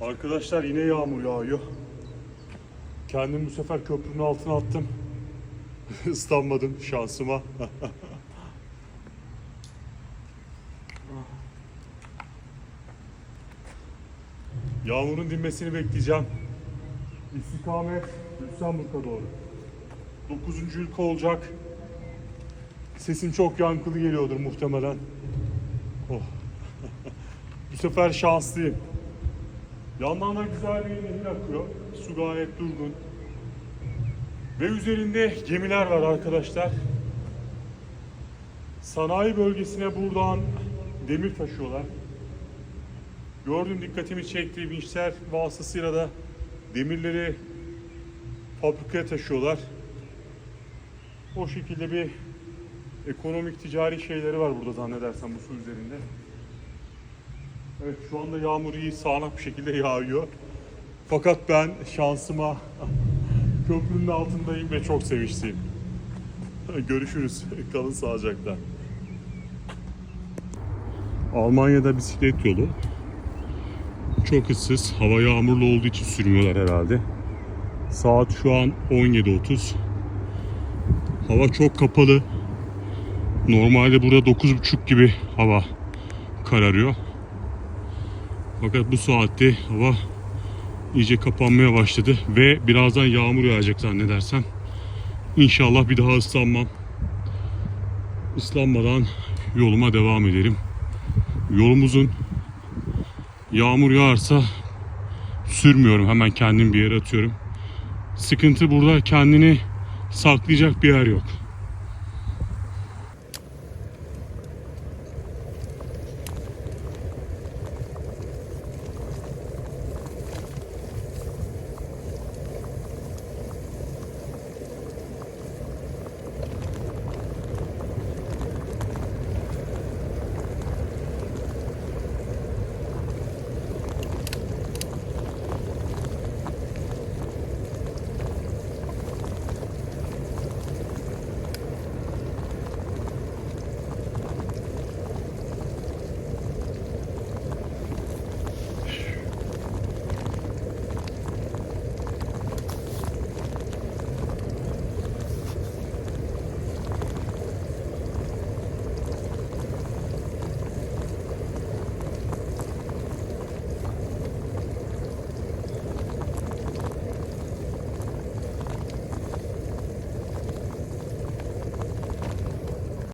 Arkadaşlar yine yağmur yağıyor. Kendim bu sefer köprünün altına attım. Islanmadım şansıma. Yağmurun dinmesini bekleyeceğim. İstikamet Lütsemburg'a doğru. 9. ülke olacak. Sesim çok yankılı geliyordur muhtemelen. Oh. Bu sefer şanslıyım. Yandan da güzel bir nehir akıyor. Su gayet durgun. Ve üzerinde gemiler var arkadaşlar. Sanayi bölgesine buradan demir taşıyorlar. Gördüm dikkatimi çekti. Vinçler vasıtasıyla da demirleri fabrikaya taşıyorlar. O şekilde bir ekonomik ticari şeyleri var burada zannedersem bu su üzerinde. Evet şu anda yağmur iyi sağanak bir şekilde yağıyor. Fakat ben şansıma köprünün altındayım ve çok sevinçliyim. Görüşürüz. Kalın sağlıcakla. Almanya'da bisiklet yolu. Çok ıssız. Hava yağmurlu olduğu için sürmüyorlar herhalde. Saat şu an 17.30. Hava çok kapalı. Normalde burada 9.30 gibi hava kararıyor. Fakat bu saatte hava iyice kapanmaya başladı ve birazdan yağmur yağacak zannedersem. İnşallah bir daha ıslanmam. Islanmadan yoluma devam ederim. Yolumuzun yağmur yağarsa sürmüyorum. Hemen kendim bir yere atıyorum. Sıkıntı burada kendini saklayacak bir yer yok.